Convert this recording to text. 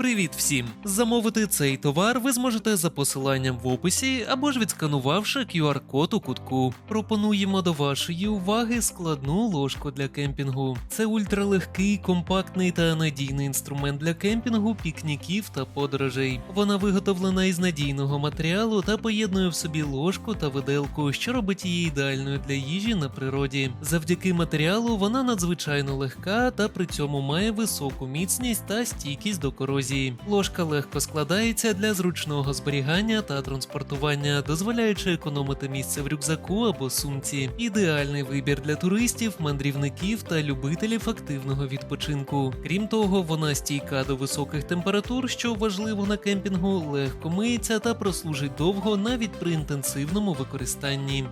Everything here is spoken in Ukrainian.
Привіт всім! Замовити цей товар ви зможете за посиланням в описі або ж відсканувавши QR-код у кутку. Пропонуємо до вашої уваги складну ложку для кемпінгу. Це ультралегкий, компактний та надійний інструмент для кемпінгу, пікніків та подорожей. Вона виготовлена із надійного матеріалу та поєднує в собі ложку та виделку, що робить її ідеальною для їжі на природі. Завдяки матеріалу вона надзвичайно легка та при цьому має високу міцність та стійкість до корозії. Ложка легко складається для зручного зберігання та транспортування, дозволяючи економити місце в рюкзаку або сумці. Ідеальний вибір для туристів, мандрівників та любителів активного відпочинку. Крім того, вона стійка до високих температур, що важливо на кемпінгу, легко миється та прослужить довго навіть при інтенсивному використанні.